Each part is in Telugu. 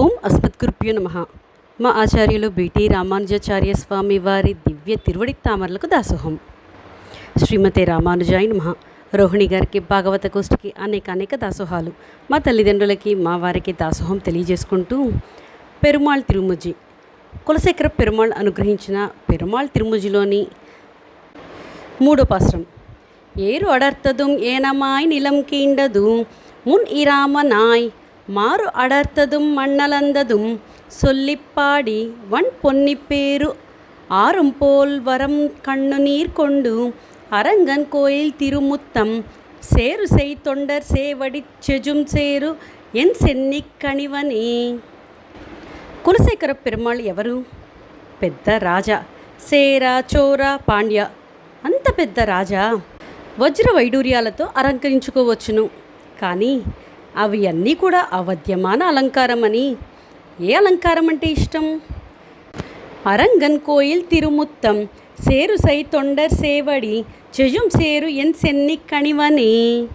ఓం అస్మద్గురుభ్యో నమ. మా ఆచార్యులు బిటి రామానుజాచార్య స్వామి వారి దివ్య తిరువడి తామరలకు దాసోహం. శ్రీమతి రామానుజాయి నమ. రోహిణి గారికి భాగవత గోష్ఠికి అనేక అనేక దాసోహాలు. మా తల్లిదండ్రులకి మా వారికి దాసోహం తెలియజేసుకుంటూ పెరుమాళ్ తిరుముజి. కులశేఖర పెరుమాళ్ అనుగ్రహించిన పెరుమాళ్ తిరుముజిలోని మూడో పాశ్రం. ఏరు అడర్తదు ఏనమాయ్ నిలం కీండదు మున్ ఇరామనాయ్ மாறு அடர்த்ததும் மண்ணலந்ததும் சொல்லிப்பாடி வன் பொன்னிப்பேரு ஆறும் போல் வரம் கண்ணுநீர் கொண்டு அரங்கன் கோயில் திருமுத்தம் சேரு செய் தொண்டர் சேவடி செஜும் சேரு என் சென்னிக் கணிவனே కులశేఖర పెరుమాళ్ ఎవరు పెద్ద రాజా సేరా చోరా పాండ్య అంత పెద్ద రాజా వజ్ర వైడూర్యాలతో అలంకరించుకోవచ్చును కానీ అవి అన్నీ కూడా అవద్యమాన అలంకారం అని ఏ అలంకారం అంటే ఇష్టం? అరంగన్ కోయిల్ తిరుముత్తం సేరు సై తొండర్ సేవడి చెజుం సేరు ఎన్ సెన్ని కణివని.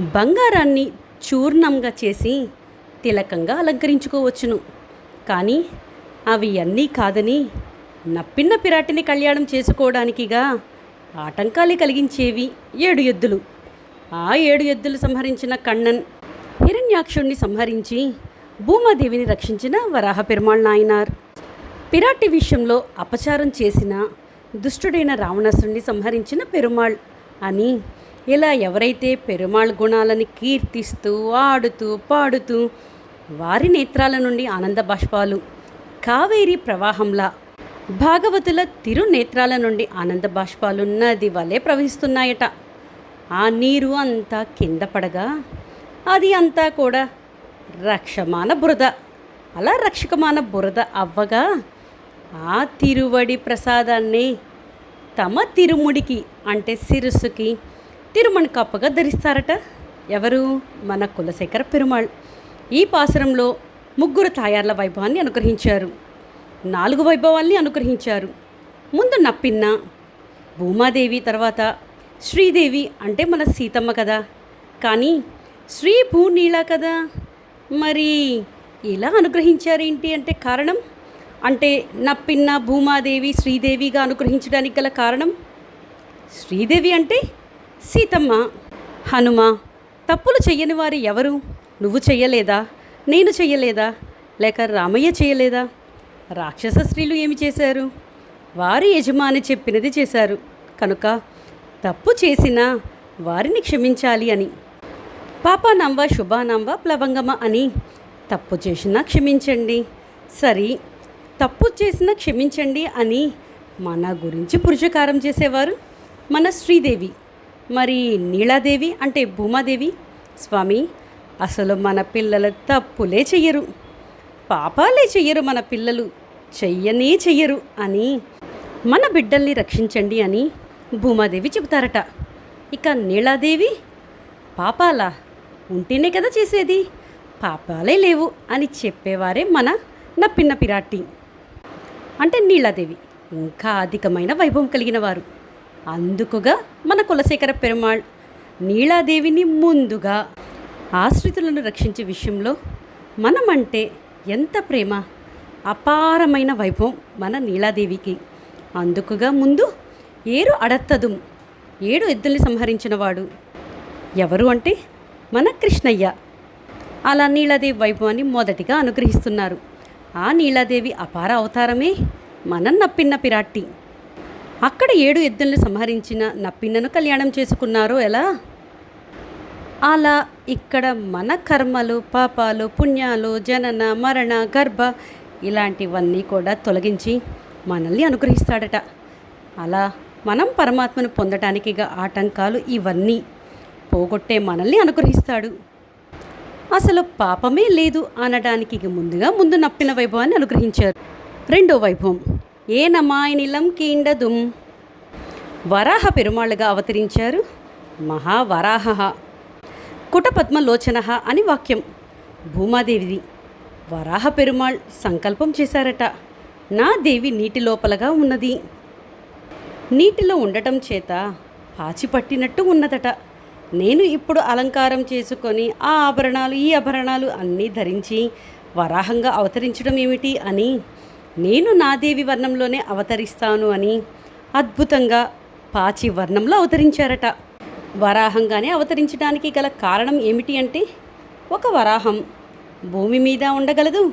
బంగారాన్ని చూర్ణంగా చేసి తిలకంగా అలంకరించుకోవచ్చును. కానీ అవి అన్నీ కాదని నప్పిన్న పిరాటిని కళ్యాణం చేసుకోవడానికిగా ఆటంకాలే కలిగించేవి ఏడు ఎద్దులు. ఆ ఏడు ఎద్దులు సంహరించిన కన్నన్ హిరణ్యాక్షుణ్ణి సంహరించి భూమాదేవిని రక్షించిన వరాహ పెరుమాళ్ నాయనార్ పిరాటి విషయంలో అపచారం చేసిన దుష్టుడైన రావణాసురుణ్ణి సంహరించిన పెరుమాళ్. అని ఇలా ఎవరైతే పెరుమాళ్ గుణాలని కీర్తిస్తూ ఆడుతూ పాడుతూ వారి నేత్రాల నుండి ఆనంద బాష్పాలు కావేరి ప్రవాహంలా భాగవతుల తిరునేత్రాల నుండి ఆనంద బాష్పాలు నది వలె ప్రవహిస్తున్నాయట. ఆ నీరు అంతా కింద పడగా అది అంతా కూడా రక్షమాన బురద. అలా రక్షకమాన బురద అవ్వగా ఆ తిరువడి ప్రసాదాన్ని తమ తిరుముడికి అంటే శిరస్సుకి తిరుమణి కప్పగా ధరిస్తారట. ఎవరు? మన కులశేఖర పెరుమాళ్. ఈ పాసురంలో ముగ్గురు తాయార్ల వైభవాన్ని అనుగ్రహించారు. నాలుగు వైభవాల్ని అనుగ్రహించారు. ముందు నప్పిన్న భూమాదేవి తర్వాత శ్రీదేవి అంటే మన సీతమ్మ కదా. కానీ శ్రీ భూనీల కదా? మరి ఇలా అనుగ్రహించారేంటి అంటే కారణం? అంటే నప్పిన్న భూమాదేవి శ్రీదేవిగా అనుగ్రహించడానికి గల కారణం? శ్రీదేవి అంటే సీతమ్మ. హనుమ తప్పులు చెయ్యని వారు ఎవరు? నువ్వు చెయ్యలేదా నేను చెయ్యలేదా లేక రామయ్య చేయలేదా? రాక్షస స్త్రీలు ఏమి చేశారు? వారి యజమాని చెప్పినది చేశారు. కనుక తప్పు చేసినా వారిని క్షమించాలి అని. పాపానంవ శుభానంవ ప్లవంగమ అని తప్పు చేసినా క్షమించండి. సరి తప్పు చేసినా క్షమించండి అని మన గురించి పురుషకారం చేసేవారు మన శ్రీదేవి. మరి నీలాదేవి అంటే భూమాదేవి? స్వామి అసలు మన పిల్లలు తప్పులే చెయ్యరు. పాపాలే చెయ్యరు మన పిల్లలు. చెయ్యనే చెయ్యరు అని మన బిడ్డల్ని రక్షించండి అని భూమాదేవి చెబుతారట. ఇక నీలాదేవి పాపాలా ఉంటేనే కదా చేసేది. పాపాలే లేవు అని చెప్పేవారే మన నప్పిన్న పిరాటి. అంటే నీలాదేవి ఇంకా అధికమైన వైభవం కలిగిన వారు. అందుకుగా మన కులశేఖర పెరుమాళ్ నీలాదేవిని ముందుగా ఆశ్రితులను రక్షించే విషయంలో మనమంటే ఎంత ప్రేమ అపారమైన వైభవం మన నీలాదేవికి. అందుకుగా ముందు ఏరు అడత్తదు ఏడు ఎద్దుల్ని సంహరించినవాడు ఎవరు అంటే మన కృష్ణయ్య. అలా నీలాదేవి వైభవాన్ని మొదటిగా అనుగ్రహిస్తున్నారు. ఆ నీలాదేవి అపార అవతారమే మనం నప్పిన్న పిరాట్టి. అక్కడ ఏడు ఎద్దుల్ని సంహరించిన నప్పిన్నను కళ్యాణం చేసుకున్నారో ఎలా? అలా ఇక్కడ మన కర్మలు పాపాలు పుణ్యాలు జనన మరణ గర్భ ఇలాంటివన్నీ కూడా తొలగించి మనల్ని అనుగ్రహిస్తాడట. అలా మనం పరమాత్మను పొందటానికి ఆటంకాలు ఇవన్నీ పోగొట్టే మనల్ని అనుగ్రహిస్తాడు. అసలు పాపమే లేదు అనడానికి ముందుగా ముందు నప్పిన వైభవాన్ని అనుగ్రహించారు. రెండో వైభవం ఏ నమాయనిలం కీండదుం. వరాహ పెరుమాళ్ళుగా అవతరించారు. మహావరాహ కుటపద్మలోచన అని వాక్యం. భూమాదేవిది వరాహ పెరుమాళ్ సంకల్పం చేశారట. నా దేవి నీటి లోపలగా ఉన్నది. నీటిలో ఉండటం చేత పాచి పట్టినట్టు ఉన్నదట. నేను ఇప్పుడు అలంకారం చేసుకొని ఆ ఆభరణాలు ఈ ఆభరణాలు అన్నీ ధరించి వరాహంగా అవతరించడం ఏమిటి అని నేను నా దేవి వర్ణంలోనే అవతరిస్తాను అని అద్భుతంగా పాచి వర్ణంలో అవతరించారట. వరాహంగానే అవతరించడానికి గల కారణం ఏమిటి అంటే ఒక వరాహం భూమి మీద ఉండగలదు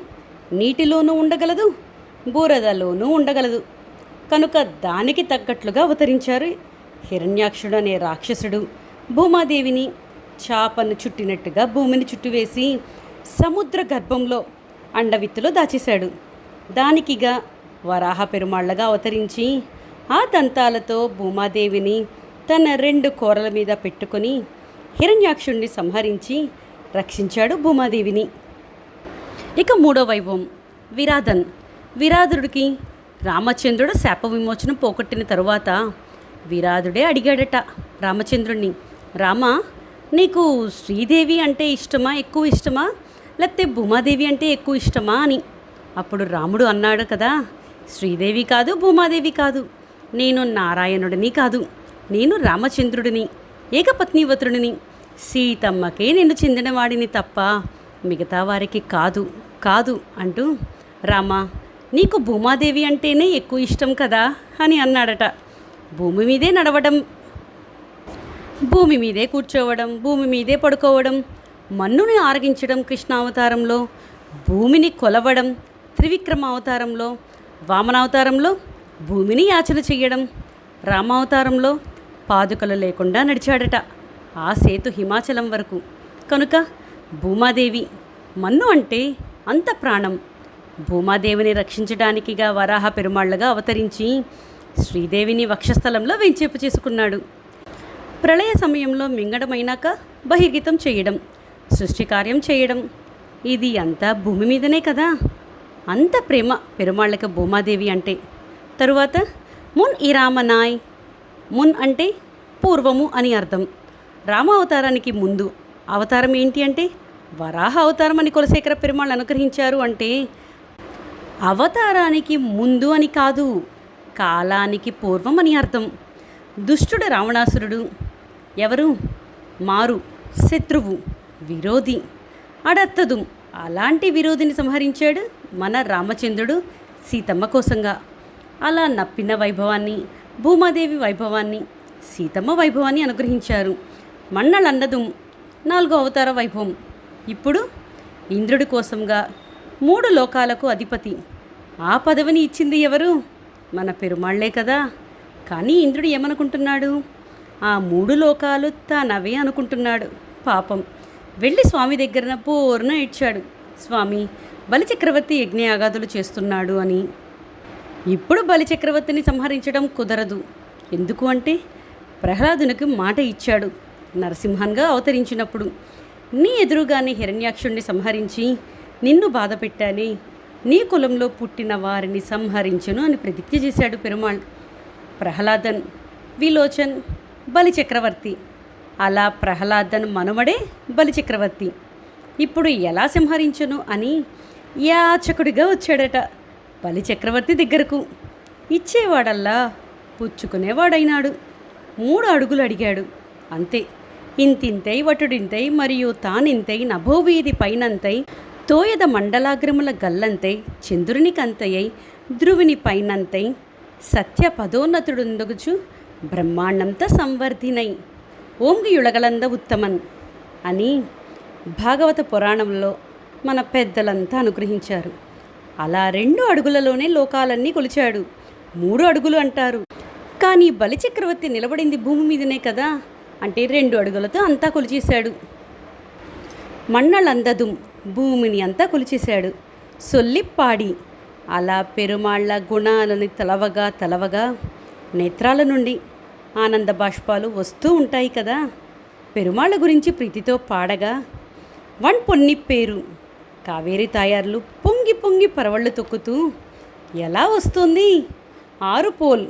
నీటిలోనూ ఉండగలదు బూరదలోనూ ఉండగలదు. కనుక దానికి తగ్గట్లుగా అవతరించారు హిరణ్యాక్షుడు అనే రాక్షసుడు. భూమాదేవిని చాపను చుట్టినట్టుగా భూమిని చుట్టివేసి సముద్ర గర్భంలో అండవిత్తులో దాచేశాడు. దానికిగా వరాహ పెరుమాళ్ళగా అవతరించి ఆ దంతాలతో భూమాదేవిని తన రెండు కోరల మీద పెట్టుకొని హిరణ్యాక్షుణ్ణి సంహరించి రక్షించాడు భూమాదేవిని. ఇక మూడో వైభవం విరాధన్. విరాధుడికి రామచంద్రుడు శాప విమోచనం పోగొట్టిన తరువాత విరాధుడే అడిగాడట రామచంద్రుణ్ణి. రామా నీకు శ్రీదేవి అంటే ఇష్టమా ఎక్కువ ఇష్టమా? లేకపోతే భూమాదేవి అంటే ఎక్కువ ఇష్టమా అని. అప్పుడు రాముడు అన్నాడు కదా శ్రీదేవి కాదు భూమాదేవి కాదు. నేను నారాయణుడిని కాదు. నేను రామచంద్రుడిని ఏకపత్నివతుడిని సీతమ్మకే నేను చెందినవాడిని తప్ప మిగతా వారికి కాదు కాదు అంటూ రామా నీకు భూమాదేవి అంటేనే ఎక్కువ ఇష్టం కదా అని అన్నాడట. భూమి మీదే నడవడం భూమి మీదే కూర్చోవడం భూమి మీదే పడుకోవడం మన్నుని ఆరగించడం కృష్ణావతారంలో భూమిని కొలవడం త్రివిక్రమ అవతారంలో వామనావతారంలో భూమిని యాచన చెయ్యడం రామావతారంలో పాదుకలు లేకుండా నడిచాడట ఆ సేతు హిమాచలం వరకు. కనుక భూమాదేవి మన్ను అంటే అంత ప్రాణం. భూమాదేవిని రక్షించడానికిగా వరాహ పెరుమాళ్ళగా అవతరించి శ్రీదేవిని వక్షస్థలంలో వెంచేపు చేసుకున్నాడు. ప్రళయ సమయంలో మింగడమైనాక బహిర్గతం చేయడం సృష్టి కార్యం చేయడం ఇది అంతా భూమి మీదనే కదా? అంత ప్రేమ పెరుమాళ్ళకి భూమాదేవి అంటే. తరువాత మున్ ఇరామనాయ్ మున్ అంటే పూర్వము అని అర్థం. రామ అవతారానికి ముందు అవతారం ఏంటి అంటే వరాహ అవతారం అని కులశేఖర పెరుమాళ్ళు అనుగ్రహించారు అంటే అవతారానికి ముందు అని కాదు కాలానికి పూర్వం అని అర్థం. దుష్టుడు రావణాసురుడు ఎవరు? మారు శత్రువు విరోధి. అడత్తదు. అలాంటి విరోధిని సంహరించాడు మన రామచంద్రుడు సీతమ్మ కోసంగా. అలా నప్పిన వైభవాన్ని భూమాదేవి వైభవాన్ని సీతమ్మ వైభవాన్ని అనుగ్రహించారు. మన్నలందదు నాలుగో అవతార వైభవం. ఇప్పుడు ఇంద్రుడి కోసంగా మూడు లోకాలకు అధిపతి. ఆ పదవిని ఇచ్చింది ఎవరు? మన పెరుమాళ్ళే కదా. కానీ ఇంద్రుడు ఏమనుకుంటున్నాడు? ఆ మూడు లోకాలు తనవే అనుకుంటున్నాడు. పాపం. వెళ్ళి స్వామి దగ్గరన పూర్ణ ఇచ్చాడు స్వామి బలిచక్రవర్తి యజ్ఞయాగాదులు చేస్తున్నాడు అని. ఇప్పుడు బలిచక్రవర్తిని సంహరించడం కుదరదు. ఎందుకు అంటే ప్రహ్లాదునికి మాట ఇచ్చాడు. నరసింహన్గా అవతరించినప్పుడు నీ ఎదురుగానే హిరణ్యాక్షుణ్ణి సంహరించి నిన్ను బాధ పెట్టాలి నీ కులంలో పుట్టిన వారిని సంహరించను అని ప్రతిజ్ఞ చేశాడు పెరుమాళ్. ప్రహ్లాదన్ విలోచన్ బలిచక్రవర్తి. అలా ప్రహ్లాదను మనుమడే బలిచక్రవర్తి. ఇప్పుడు ఎలా సంహరించును అని యాచకుడిగా వచ్చాడట బలిచక్రవర్తి దగ్గరకు. ఇచ్చేవాడల్లా పుచ్చుకునేవాడైనాడు. మూడు అడుగులు అడిగాడు. అంతే. ఇంతింతై వటుడింతై మరియు తానింతై నభోవీధి పైనంతై తోయద మండలాగ్రముల గల్లంతై చంద్రుని కంతయ్యై ధ్రువుని పైనంతై సత్య పదోన్నతుడుందగుచు బ్రహ్మాండంతో సంవర్ధినై. ఓంగియుళగలంద ఉత్తమన్ అని భాగవత పురాణంలో మన పెద్దలంతా అనుగ్రహించారు. అలా రెండు అడుగులలోనే లోకాలన్నీ కొలిచాడు. మూడు అడుగులు అంటారు. కానీ బలిచక్రవర్తి నిలబడింది భూమి మీదనే కదా అంటే రెండు అడుగులతో అంతా కొలిచేశాడు. మన్నలందదుం భూమిని అంతా కొలిచేశాడు. సొల్లిప్పాడి అలా పెరుమాళ్ళ గుణాలని తలవగా తలవగా నేత్రాల నుండి ఆనంద బాష్పాలు వస్తూ ఉంటాయి కదా. పెరుమాళ్ళ గురించి ప్రీతితో పాడగా వన్ పొన్ని పేరు కావేరి తాయార్లు పొంగి పొంగి పరవళ్ళు తొక్కుతూ ఎలా వస్తుంది? ఆరు పోల్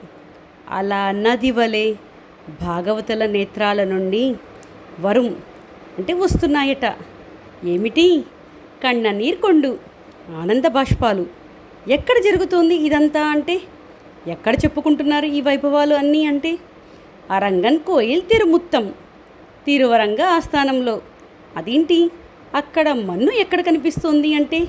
అలా నది వలె భాగవతుల నేత్రాల నుండి వరుం అంటే వస్తున్నాయట. ఏమిటి? కన్న నీర్కొండు ఆనంద బాష్పాలు. ఎక్కడ జరుగుతోంది ఇదంతా అంటే ఎక్కడ చెప్పుకుంటున్నారు ఈ వైభవాలు అన్నీ అంటే? అరంగన్ కోయిల్ తిరుముత్తం తిరువరంగ ఆస్థానంలో. అదేంటి? అక్కడ మన్ను ఎక్కడ కనిపిస్తోంది అంటే?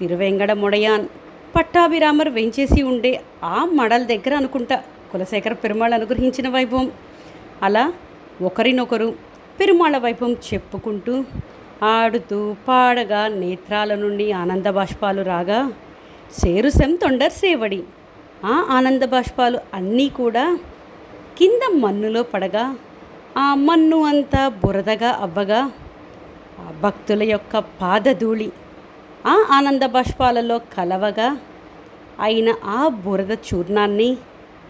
తిరువెంగడ మొడయాన్ పట్టాభిరామర్ వెంచేసి ఉండే ఆ మడల దగ్గర అనుకుంటా. కులశేఖర పెరుమాళ్ అనుగ్రహించిన వైభవం. అలా ఒకరినొకరు పెరుమాళ వైభవం చెప్పుకుంటూ ఆడుతూ పాడగా నేత్రాల నుండి ఆనంద బాష్పాలు రాగా సేరుసెం తొండర్ సేవడి. ఆ ఆనంద బాష్పాలు అన్నీ కూడా కింద మన్నులో పడగా ఆ మన్ను అంతా బురదగా అవ్వగా ఆ భక్తుల యొక్క పాదధూళి ఆ ఆనంద బాష్పాలలో కలవగా అయిన ఆ బురద చూర్ణాన్ని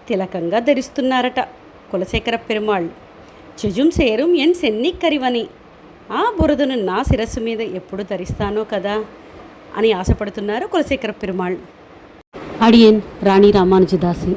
తిలకంగా ధరిస్తున్నారట కులశేఖర పెరుమాళ్ చెజుం సేరుం ఎన్ సెన్ని కరివని ఆ బురదను నా శిరస్సు మీద ఎప్పుడు ధరిస్తానో కదా అని ఆశపడుతున్నారు కులశేఖర పెరుమాళ్ அடியேன் ராணி ராமானுஜதாசு.